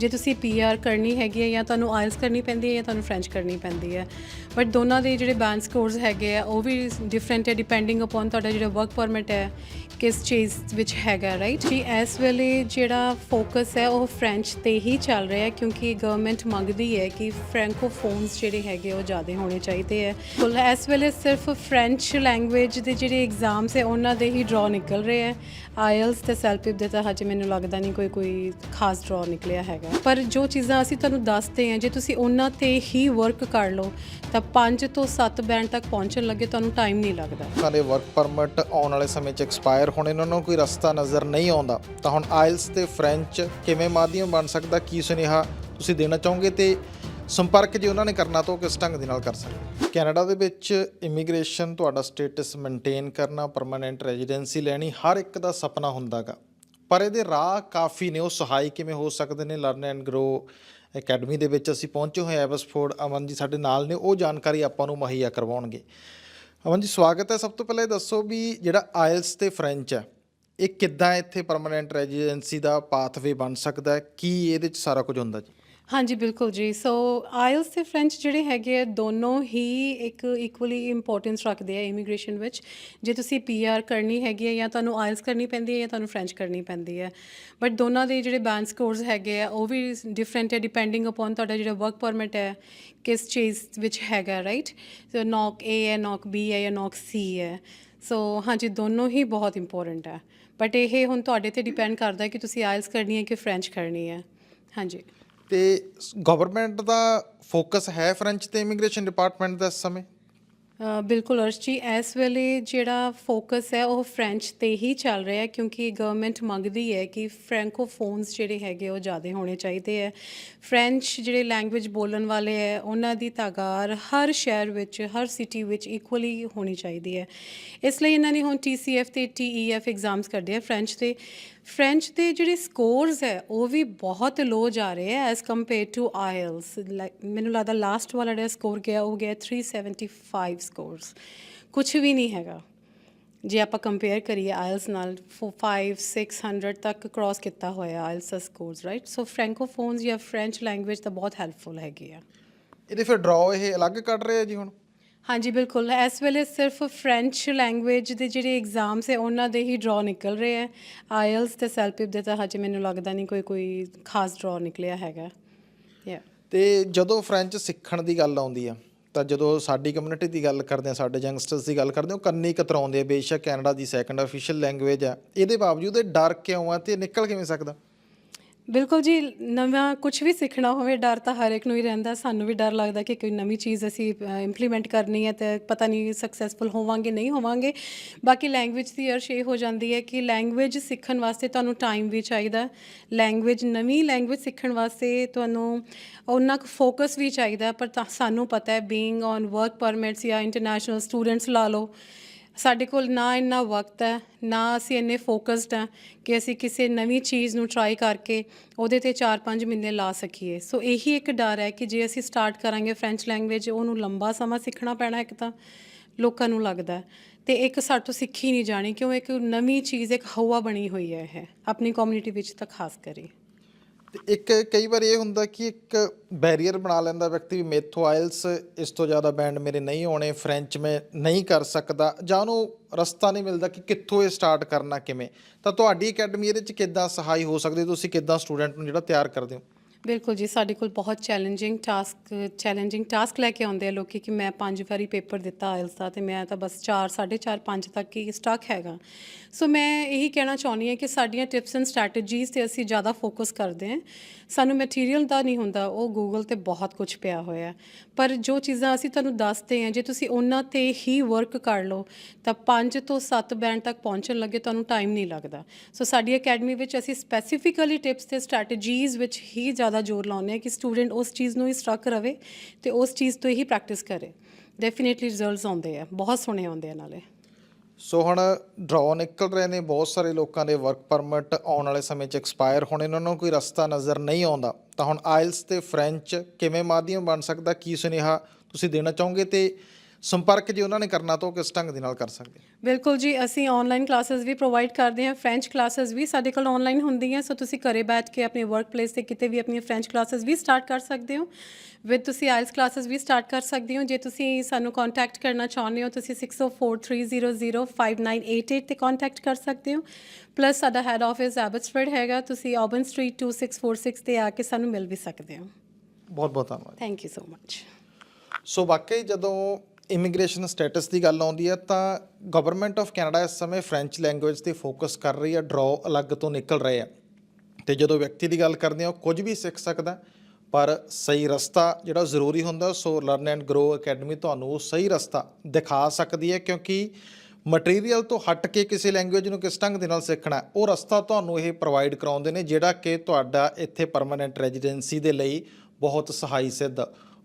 ਜੇ ਤੁਸੀਂ ਪੀਆਰ ਕਰਨੀ ਹੈਗੀ ਹੈ ਜਾਂ ਤੁਹਾਨੂੰ ਆਇਲਸ ਕਰਨੀ ਪੈਂਦੀ ਹੈ ਜਾਂ ਤੁਹਾਨੂੰ ਫ੍ਰੈਂਚ ਕਰਨੀ ਪੈਂਦੀ ਹੈ। ਬਟ ਦੋਨਾਂ ਦੇ ਜਿਹੜੇ ਬੈਂਡ ਸਕੋਰਸ ਹੈਗੇ ਆ, ਉਹ ਵੀ ਡਿਫਰੈਂਟ ਹੈ ਡਿਪੈਂਡਿੰਗ ਅਪਨ ਤੁਹਾਡਾ ਜਿਹੜਾ ਵਰਕ ਪਰਮਿਟ ਹੈ, ਕਿਸ ਚੀਜ਼ ਵਿੱਚ ਹੈਗਾ ਰਾਈਟ ਜੀ ਇਸ ਵੇਲੇ ਜਿਹੜਾ ਫੋਕਸ ਹੈ, ਉਹ ਫ੍ਰੈਂਚ ਤੇ ਹੀ ਚੱਲ ਰਿਹਾ ਹੈ ਕਿਉਂਕਿ ਗਵਰਨਮੈਂਟ ਮੰਗਦੀ ਹੈ ਕਿ ਫ੍ਰੈਂਕੋਫੋਨਸ ਜਿਹੜੇ ਹੈਗੇ ਉਹ ਜ਼ਿਆਦਾ ਹੋਣੇ ਚਾਹੀਦੇ ਹੈ। ਕੁੱਲ ਇਸ ਵੇਲੇ ਸਿਰਫ ਫ੍ਰੈਂਚ ਲੈਂਗੁਏਜ ਦੇ ਜਿਹੜੇ ਐਗਜ਼ਾਮਸ ਹੈ, ਉਹਨਾਂ ਦੇ ਹੀ ਡਰਾ ਨਿਕਲ ਰਹੇ ਹੈ। ਆਇਲਸ ਤੇ ਸੈਲਪਿਪ ਦੇ ਤਾਂ ਹਜੇ ਮੈਨੂੰ ਲੱਗਦਾ ਨਹੀਂ ਕੋਈ ਕੋਈ ਖਾਸ ਡਰਾ ਨਿਕਲਿਆ ਹੈਗਾ। ਪਰ ਜੋ ਚੀਜ਼ਾਂ ਅਸੀਂ ਤੁਹਾਨੂੰ ਦੱਸਦੇ ਹਾਂ, ਜੇ ਤੁਸੀਂ ਉਹਨਾਂ ਤੇ ਹੀ ਵਰਕ ਕਰ ਲਓ, ਤਾਂ 5 ਤੋਂ 7 ਬੈਂਡ ਤੱਕ ਪਹੁੰਚਣ ਲੱਗੇ ਤੁਹਾਨੂੰ ਟਾਈਮ ਨਹੀਂ ਲੱਗਦਾ। ਲੋਕਾਂ ਵਰਕ ਪਰਮਿਟ ਆਉਣ ਵਾਲੇ ਸਮੇਂ 'ਚ ਐਕਸਪਾਇਰ ਹੋਣੇ ਇਹਨਾਂ ਨੂੰ ਕੋਈ ਰਸਤਾ ਨਜ਼ਰ ਨਹੀਂ ਆਉਂਦਾ। ਤਾਂ ਹੁਣ ਆਇਲਸ ਤੇ ਫ੍ਰੈਂਚ ਕਿਵੇਂ ਮਾਧਿਅਮ ਬਣ ਸਕਦਾ, ਕੀ ਸੁਨੇਹਾ ਤੁਸੀਂ ਦੇਣਾ ਚਾਹੋਗੇ ਤੇ ਸੰਪਰਕ ਜੇ ਉਹਨਾਂ ਨੇ ਕਰਨਾ ਤਾਂ ਉਹ ਕਿਸ ਢੰਗ ਦੇ ਨਾਲ ਕਰ ਸਕਦੇ? ਕੈਨੇਡਾ ਦੇ ਵਿੱਚ ਇਮੀਗ੍ਰੇਸ਼ਨ ਤੁਹਾਡਾ ਸਟੇਟਸ ਮੇਨਟੇਨ ਕਰਨਾ ਪਰਮਨੈਂਟ ਰੈਜ਼ੀਡੈਂਸੀ ਲੈਣੀ, ਹਰ ਇੱਕ ਦਾ ਸੁਪਨਾ ਹੁੰਦਾਗਾ। ਪਰ ਇਹਦੇ ਰਾਹ ਕਾਫੀ ਨੇ, ਉਹ ਸਹਾਈ ਕਿਵੇਂ ਹੋ ਸਕਦੇ ਨੇ ਲਰਨ ਐਂਡ ਗਰੋ ਅਕੈਡਮੀ ਦੇ ਵਿੱਚ ਅਸੀਂ ਪਹੁੰਚੇ ਹੋਏ ਐਵਸਫੋਰਡ ਅਮਨ ਜੀ ਸਾਡੇ ਨਾਲ ਨੇ, ਉਹ ਜਾਣਕਾਰੀ ਆਪਾਂ ਨੂੰ ਮੁਹੱਈਆ ਕਰਵਾਉਣਗੇ। ਅਮਨ ਜੀ, ਸਵਾਗਤ ਹੈ ਸਭ ਤੋਂ ਪਹਿਲਾਂ ਇਹ ਦੱਸੋ ਵੀ ਜਿਹੜਾ ਆਇਲਸ ਤੇ ਫ੍ਰੈਂਚ ਹੈ, ਇਹ ਕਿੱਦਾਂ ਇੱਥੇ ਪਰਮਨੈਂਟ ਰੈਜ਼ੀਡੈਂਸੀ ਦਾ ਪਾਥਵੇ ਬਣ ਸਕਦਾ ਕੀ ਇਹਦੇ ਚ ਸਾਰਾ ਕੁਝ ਹੁੰਦਾ ਜੀ? ਹਾਂਜੀ, ਬਿਲਕੁਲ ਜੀ। ਸੋ ਆਇਲਸ ਤੇ ਫ੍ਰੈਂਚ ਜਿਹੜੇ ਹੈਗੇ ਆ, ਦੋਨੋਂ ਹੀ ਇੱਕ ਇਕੁਅਲੀ ਇੰਪੋਰਟੈਂਸ ਰੱਖਦੇ ਆ ਇਮੀਗ੍ਰੇਸ਼ਨ ਵਿੱਚ। ਜੇ ਤੁਸੀਂ ਪੀਆਰ ਕਰਨੀ ਹੈਗੀ ਹੈ ਜਾਂ ਤੁਹਾਨੂੰ ਆਇਲਸ ਕਰਨੀ ਪੈਂਦੀ ਹੈ ਜਾਂ ਤੁਹਾਨੂੰ ਫ੍ਰੈਂਚ ਕਰਨੀ ਪੈਂਦੀ ਹੈ ਬਟ ਦੋਨਾਂ ਦੇ ਜਿਹੜੇ ਬੈਂਡ ਸਕੋਰਸ ਹੈਗੇ ਆ, ਉਹ ਵੀ ਡਿਫਰੈਂਟ ਹੈ ਡਿਪੈਂਡਿੰਗ ਅਪਨ ਤੁਹਾਡਾ ਜਿਹੜਾ ਵਰਕ ਪਰਮਿਟ ਹੈ, ਕਿਸ ਚੀਜ਼ ਵਿੱਚ ਹੈਗਾ ਰਾਈਟ ਸੋ ਨੌਕ ਏ ਹੈ ਨੌਕ ਬੀ ਹੈ ਜਾਂ ਨੌਕ ਸੀ ਹੈ। ਸੋ ਹਾਂਜੀ, ਦੋਨੋਂ ਹੀ ਬਹੁਤ ਇੰਪੋਰਟੈਂਟ ਹੈ ਬਟ ਇਹ ਹੁਣ ਤੁਹਾਡੇ ਤੇ ਡਿਪੈਂਡ ਕਰਦਾ ਹੈ ਕਿ ਤੁਸੀਂ ਆਇਲਸ ਕਰਨੀ ਹੈ ਕਿ ਫ੍ਰੈਂਚ ਕਰਨੀ ਹੈ। ਹਾਂਜੀ। ਤੇ ਗਵਰਨਮੈਂਟ ਦਾ ਫੋਕਸ ਹੈ ਫ੍ਰੈਂਚ ਤੇ ਇਮੀਗ੍ਰੇਸ਼ਨ ਡਿਪਾਰਟਮੈਂਟ ਦਾ ਇਸ ਸਮੇਂ? ਬਿਲਕੁਲ ਅਰਸ਼ ਜੀ, ਇਸ ਵੇਲੇ ਜਿਹੜਾ ਫੋਕਸ ਹੈ ਉਹ ਫ੍ਰੈਂਚ ਤੇ ਹੀ ਚੱਲ ਰਿਹਾ ਹੈ ਕਿਉਂਕਿ ਗਵਰਨਮੈਂਟ ਮੰਗਦੀ ਹੈ ਕਿ ਫ੍ਰੈਂਕੋਫੋਨਸ ਜਿਹੜੇ ਹੈਗੇ ਉਹ ਜ਼ਿਆਦਾ ਹੋਣੇ ਚਾਹੀਦੇ ਹੈ। ਫ੍ਰੈਂਚ ਜਿਹੜੇ ਲੈਂਗੁਏਜ ਬੋਲਣ ਵਾਲੇ ਹੈ, ਉਹਨਾਂ ਦੀ ਤਾਗਾਰ ਹਰ ਸ਼ਹਿਰ ਵਿੱਚ, ਹਰ ਸਿਟੀ ਵਿੱਚ ਇਕੁਅਲੀ ਹੋਣੀ ਚਾਹੀਦੀ ਹੈ। ਇਸ ਲਈ ਇਹਨਾਂ ਨੇ ਹੁਣ TCF ਤੇ TEF ਐਗਜ਼ਾਮਸ ਕੱਢੇ ਆ ਫ੍ਰੈਂਚ ਤੇ। ਫ੍ਰੈਂਚ ਦੇ ਜਿਹੜੇ ਸਕੋਰਸ ਹੈ, ਉਹ ਵੀ ਬਹੁਤ ਲੋ ਜਾ ਰਹੇ ਹੈ ਐਸ ਕੰਪੇਅਰ ਟੂ ਆਇਲਸ ਮੈਨੂੰ ਲੱਗਦਾ ਲਾਸਟ ਵਾਲਾ ਜਿਹੜਾ ਸਕੋਰ ਗਿਆ, ਉਹ ਗਿਆ 375 ਸਕੋਰਸ ਕੁਝ ਵੀ ਨਹੀਂ ਹੈਗਾ। ਜੇ ਆਪਾਂ ਕੰਪੇਅਰ ਕਰੀਏ ਆਇਲਸ ਨਾਲ 5 600 ਤੱਕ ਕ੍ਰਾਸ ਕੀਤਾ ਹੋਇਆ ਆਇਲਸ ਦਾ ਸਕੋਰਸ ਰਾਈਟ ਸੋ ਫ੍ਰੈਂਕੋਫੋਨਸ ਜਾਂ ਫ੍ਰੈਂਚ ਲੈਂਗੁਏਜ ਤਾਂ ਬਹੁਤ ਹੈਲਪਫੁਲ ਹੈਗੀ ਆ। ਇਹਦੇ ਫਿਰ ਡਰਾਅ ਇਹ ਅਲੱਗ ਕੱਢ ਰਹੇ ਆ ਜੀ ਹੁਣ? ਹਾਂਜੀ, ਬਿਲਕੁਲ। ਇਸ ਵੇਲੇ ਸਿਰਫ ਫ੍ਰੈਂਚ ਲੈਂਗੁਏਜ ਦੇ ਜਿਹੜੇ ਐਗਜ਼ਾਮਸ ਹੈ, ਉਹਨਾਂ ਦੇ ਹੀ ਡਰਾ ਨਿਕਲ ਰਹੇ ਹੈ। ਆਇਲਸ ਤੇ ਸੈਲਪਿਪ ਦੇ ਤਾਂ ਹਜੇ ਮੈਨੂੰ ਲੱਗਦਾ ਨਹੀਂ ਕੋਈ ਕੋਈ ਖਾਸ ਡਰਾ ਨਿਕਲਿਆ ਹੈਗਾ। ਯਾ ਤੇ ਜਦੋਂ ਫ੍ਰੈਂਚ ਸਿੱਖਣ ਦੀ ਗੱਲ ਆਉਂਦੀ ਆ ਤਾਂ ਜਦੋਂ ਸਾਡੀ ਕਮਿਊਨਿਟੀ ਦੀ ਗੱਲ ਕਰਦੇ ਆ ਸਾਡੇ ਯੰਗਸਟਰਸ ਦੀ ਗੱਲ ਕਰਦੇ ਆ ਉਹ ਕੰਨੀ ਕਤਰਾਉਂਦੇ ਆ, ਬੇਸ਼ੱਕ ਕੈਨੇਡਾ ਦੀ ਸੈਕੰਡ ਅਫੀਸ਼ੀਅਲ ਲੈਂਗੁਏਜ ਆ ਇਹਦੇ ਬਾਵਜੂਦ ਇਹ ਡਰ ਕਿਉਂ ਆ ਤੇ ਨਿਕਲ ਕਿਵੇਂ ਸਕਦਾ? ਬਿਲਕੁਲ ਜੀ, ਨਵਾਂ ਕੁਝ ਵੀ ਸਿੱਖਣਾ ਹੋਵੇ, ਡਰ ਤਾਂ ਹਰ ਇੱਕ ਨੂੰ ਹੀ ਰਹਿੰਦਾ। ਸਾਨੂੰ ਵੀ ਡਰ ਲੱਗਦਾ ਕਿ ਕੋਈ ਨਵੀਂ ਚੀਜ਼ ਅਸੀਂ ਇੰਪਲੀਮੈਂਟ ਕਰਨੀ ਹੈ ਤੇ ਪਤਾ ਨਹੀਂ ਸਕਸੈਸਫੁਲ ਹੋਵਾਂਗੇ, ਨਹੀਂ ਹੋਵਾਂਗੇ। ਬਾਕੀ ਲੈਂਗੁਏਜ ਦੀ ਅਰਸ਼ ਇਹ ਹੋ ਜਾਂਦੀ ਹੈ ਕਿ ਲੈਂਗੁਏਜ ਸਿੱਖਣ ਵਾਸਤੇ ਤੁਹਾਨੂੰ ਟਾਈਮ ਵੀ ਚਾਹੀਦਾ। ਲੈਂਗੁਏਜ ਨਵੀਂ ਲੈਂਗੁਏਜ ਸਿੱਖਣ ਵਾਸਤੇ ਤੁਹਾਨੂੰ ਉਹਨਾਂ ਕੁ ਫੋਕਸ ਵੀ ਚਾਹੀਦਾ। ਪਰ ਤਾਂ ਸਾਨੂੰ ਪਤਾ ਹੈ ਬੀਇੰਗ ਔਨ ਵਰਕ ਪਰਮਿਟਸ ਜਾਂ ਇੰਟਰਨੈਸ਼ਨਲ ਸਟੂਡੈਂਟਸ ਲਾ ਲਓ ਸਾਡੇ ਕੋਲ ਨਾ ਇੰਨਾ ਵਕਤ ਹੈ, ਨਾ ਅਸੀਂ ਇੰਨੇ ਫੋਕਸਡ ਹਾਂ ਕਿ ਅਸੀਂ ਕਿਸੇ ਨਵੀਂ ਚੀਜ਼ ਨੂੰ ਟਰਾਈ ਕਰਕੇ ਉਹਦੇ ਤੇ 4-5 ਮਹੀਨੇ ਲਾ ਸਕੀਏ। ਸੋ ਇਹੀ ਇੱਕ ਡਰ ਹੈ ਕਿ ਜੇ ਅਸੀਂ ਸਟਾਰਟ ਕਰਾਂਗੇ ਫ੍ਰੈਂਚ ਲੈਂਗੁਏਜ ਉਹਨੂੰ ਲੰਬਾ ਸਮਾਂ ਸਿੱਖਣਾ ਪੈਣਾ ਇੱਕ ਤਾਂ, ਲੋਕਾਂ ਨੂੰ ਲੱਗਦਾ ਹੈ। ਤੇ ਇੱਕ ਸਾਡੇ ਤੋਂ ਸਿੱਖੀ ਨਹੀਂ ਜਾਣੀ ਕਿਉਂ? ਇੱਕ ਨਵੀਂ ਚੀਜ਼, ਇੱਕ ਹਵਾ ਬਣੀ ਹੋਈ ਹੈ ਇਹ, ਆਪਣੀ ਕਮਿਊਨਿਟੀ ਵਿੱਚ ਤਾਂ ਖਾਸ ਕਰੀ। ਇੱਕ ਕਈ ਵਾਰ ਇਹ ਹੁੰਦਾ ਕਿ ਇੱਕ ਬੈਰੀਅਰ ਬਣਾ ਲੈਂਦਾ ਵਿਅਕਤੀ ਵੀ ਮੇਥੋਂ ਆਇਲਸ ਇਸ ਤੋਂ ਜ਼ਿਆਦਾ ਬੈਂਡ ਮੇਰੇ ਨਹੀਂ ਆਉਣੇ ਫ੍ਰੈਂਚ ਮੈਂ ਨਹੀਂ ਕਰ ਸਕਦਾ ਜਾਂ ਉਹਨੂੰ ਰਸਤਾ ਨਹੀਂ ਮਿਲਦਾ ਕਿ ਕਿੱਥੋਂ ਇਹ ਸਟਾਰਟ ਕਰਨਾ ਕਿਵੇਂ। ਤਾਂ ਤੁਹਾਡੀ ਅਕੈਡਮੀ ਇਹਦੇ ਚ ਕਿੱਦਾਂ ਸਹਾਈ ਹੋ ਸਕਦੀ ਤੁਸੀਂ ਕਿੱਦਾਂ ਸਟੂਡੈਂਟ ਨੂੰ ਜਿਹੜਾ ਤਿਆਰ ਕਰਦੇ ਹੋ? ਬਿਲਕੁਲ ਜੀ, ਸਾਡੇ ਕੋਲ ਬਹੁਤ ਚੈਲੰਜਿੰਗ ਟਾਸਕ ਚੈਲੰਜਿੰਗ ਟਾਸਕ ਲੈ ਕੇ ਆਉਂਦੇ ਆ ਲੋਕੀ ਕਿ ਮੈਂ ਪੰਜ ਵਾਰੀ ਪੇਪਰ ਦਿੱਤਾ ਆਇਲਸ ਦਾ ਤੇ ਮੈਂ ਤਾਂ ਬਸ 4 4.5 5 ਤੱਕ ਹੀ ਸਟਕ ਹੈਗਾ। ਸੋ ਮੈਂ ਇਹੀ ਕਹਿਣਾ ਚਾਹੁੰਦੀ ਹਾਂ ਕਿ ਸਾਡੀਆਂ ਟਿਪਸ ਐਂਡ ਸਟ੍ਰੈਟਜੀਜ਼ ਤੇ ਅਸੀਂ ਜ਼ਿਆਦਾ ਫੋਕਸ ਕਰਦੇ ਹਾਂ। ਸਾਨੂੰ ਮਟੀਰੀਅਲ ਦਾ ਨਹੀਂ ਹੁੰਦਾ, ਉਹ ਗੂਗਲ ਤੇ ਬਹੁਤ ਕੁਝ ਪਿਆ ਹੋਇਆ ਪਰ ਜੋ ਚੀਜ਼ਾਂ ਅਸੀਂ ਤੁਹਾਨੂੰ ਦੱਸਦੇ ਹਾਂ, ਜੇ ਤੁਸੀਂ ਉਹਨਾਂ ਤੇ ਹੀ ਵਰਕ ਕਰ ਲਓ, ਤਾਂ 5 ਤੋਂ 7 ਬੈਂਡ ਤੱਕ ਪਹੁੰਚਣ ਲੱਗੇ ਤੁਹਾਨੂੰ ਟਾਈਮ ਨਹੀਂ ਲੱਗਦਾ। ਸੋ ਸਾਡੀ ਅਕੈਡਮੀ ਵਿੱਚ ਅਸੀਂ ਸਪੈਸੀਫਿਕਲੀ ਟਿਪਸ ਤੇ ਸਟ੍ਰੈਟਜੀਜ਼ ਵਿੱਚ ਹੀ ਜ਼ਿਆਦਾ ਜ਼ੋਰ ਲਾਉਂਦੇ ਹਾਂ ਕਿ ਸਟੂਡੈਂਟ ਉਸ ਚੀਜ਼ ਨੂੰ ਹੀ ਸਟਕ ਰਵੇ ਤੇ ਉਸ ਚੀਜ਼ ਤੋਂ ਹੀ ਪ੍ਰੈਕਟਿਸ ਕਰੇ। ਡੈਫੀਨਿਟਲੀ ਰਿਜ਼ਲਟਸ ਆਉਂਦੇ ਆ, ਬਹੁਤ ਸੋਹਣੇ ਆਉਂਦੇ ਆ ਨਾਲੇ। ਸੋ ਹੁਣ ਡਰਾਅ ਨਿਕਲ ਰਹੇ ਨੇ ਬਹੁਤ ਸਾਰੇ ਲੋਕਾਂ ਦੇ ਵਰਕ ਪਰਮਿਟ ਆਉਣ ਵਾਲੇ ਸਮੇਂ 'ਚ ਐਕਸਪਾਇਰ ਹੋਣੇ ਉਹਨਾਂ ਨੂੰ ਕੋਈ ਰਸਤਾ ਨਜ਼ਰ ਨਹੀਂ ਆਉਂਦਾ। ਤਾਂ ਹੁਣ ਆਇਲਸ ਤੇ ਫ੍ਰੈਂਚ ਕਿਵੇਂ ਮਾਧਿਅਮ ਬਣ ਸਕਦਾ, ਕੀ ਸੁਨੇਹਾ ਤੁਸੀਂ ਦੇਣਾ ਚਾਹੋਗੇ? ਤੇ ਸੰਪਰਕ ਜੇ ਉਹਨਾਂ ਨੇ ਕਰਨਾ ਤਾਂ ਉਹ ਕਿਸ ਢੰਗ ਦੇ ਨਾਲ ਕਰ ਸਕਦੇ ਬਿਲਕੁਲ ਜੀ ਅਸੀਂ ਆਨਲਾਈਨ ਕਲਾਸਿਸ ਵੀ ਪ੍ਰੋਵਾਈਡ ਕਰਦੇ ਹਾਂ ਫ੍ਰੈਂਚ ਕਲਾਸਿਸ ਵੀ ਸਾਡੇ ਕੋਲ ਆਨਲਾਈਨ ਹੁੰਦੀਆਂ ਸੋ ਤੁਸੀਂ ਘਰੇ ਬੈਠ ਕੇ ਆਪਣੇ ਵਰਕ ਪਲੇਸ ਤੇ ਕਿਤੇ ਵੀ ਆਪਣੀਆਂ ਫ੍ਰੈਂਚ ਕਲਾਸਿਸ ਵੀ ਸਟਾਰਟ ਕਰ ਸਕਦੇ ਹੋ। ਵਿਦ ਤੁਸੀਂ ਆਇਲਸ ਕਲਾਸਿਸ ਵੀ ਸਟਾਰਟ ਕਰ ਸਕਦੇ ਹੋ ਜੇ ਤੁਸੀਂ ਸਾਨੂੰ ਕੰਟੈਕਟ ਕਰਨਾ ਚਾਹੁੰਦੇ ਹੋ ਤੁਸੀਂ 6043005988 ਤੇ ਕੰਟੈਕਟ ਕਰ ਸਕਦੇ ਹੋ। ਪਲੱਸ ਸਾਡਾ ਹੈੱਡ ਆਫਿਸ ਐਬਟਸਫੋਰਡ ਹੈਗਾ ਤੁਸੀਂ ਆਬਨ ਸਟਰੀਟ 2646 ਤੇ ਆ ਕੇ ਸਾਨੂੰ ਮਿਲ ਵੀ ਸਕਦੇ ਹੋ। ਬਹੁਤ ਬਹੁਤ ਧੰਨਵਾਦ। Thank you so much so ਵਾਕਈ ਜਦੋਂ ਇਮੀਗ੍ਰੇਸ਼ਨ ਸਟੇਟਸ ਦੀ ਗੱਲ ਆਉਂਦੀ ਹੈ, ਤਾਂ ਗਵਰਨਮੈਂਟ ਆਫ ਕੈਨੇਡਾ ਇਸ ਸਮੇਂ ਫ੍ਰੈਂਚ ਲੈਂਗੁਏਜ ਤੇ ਫੋਕਸ ਕਰ ਰਹੀ ਹੈ ਡਰਾਅ ਅਲੱਗ ਤੋਂ ਨਿਕਲ ਰਹੇ ਆ ਤੇ ਜਦੋਂ ਵਿਅਕਤੀ ਦੀ ਗੱਲ ਕਰਦੇ ਹਾਂ, ਉਹ ਕੁਝ ਵੀ ਸਿੱਖ ਸਕਦਾ ਪਰ ਸਹੀ ਰਸਤਾ ਜਿਹੜਾ ਜ਼ਰੂਰੀ ਹੁੰਦਾ, ਸੋ ਲਰਨ ਐਂਡ ਗਰੋ ਅਕੈਡਮੀ ਤੁਹਾਨੂੰ ਉਹ ਸਹੀ ਰਸਤਾ ਦਿਖਾ ਸਕਦੀ ਹੈ, ਕਿਉਂਕਿ ਮਟੀਰੀਅਲ ਤੋਂ ਹਟ ਕੇ ਕਿਸੇ ਲੈਂਗੁਏਜ ਨੂੰ ਕਿਸ ਢੰਗ ਦੇ ਨਾਲ ਸਿੱਖਣਾ ਉਹ ਰਸਤਾ ਤੁਹਾਨੂੰ ਇਹ ਪ੍ਰੋਵਾਈਡ ਕਰਾਉਂਦੇ ਨੇ, ਜਿਹੜਾ ਕਿ ਤੁਹਾਡਾ ਇੱਥੇ ਪਰਮਨੈਂਟ ਰੈਜ਼ੀਡੈਂਸੀ ਦੇ ਲਈ ਬਹੁਤ ਸਹਾਈ ਸਿੱਧ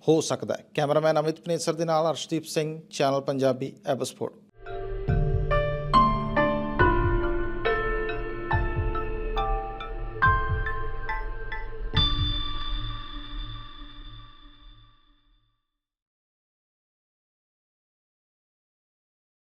ਹੋ ਸਕਦਾ ਹੈ। ਕੈਮਰਾਮੈਨ ਅਮਿਤ ਪਨੇਸਰ ਦੇ ਨਾਲ ਅਰਸ਼ਦੀਪ ਸਿੰਘ ਚੈਨਲ ਪੰਜਾਬੀ ਐਬਸਪੋਰਟ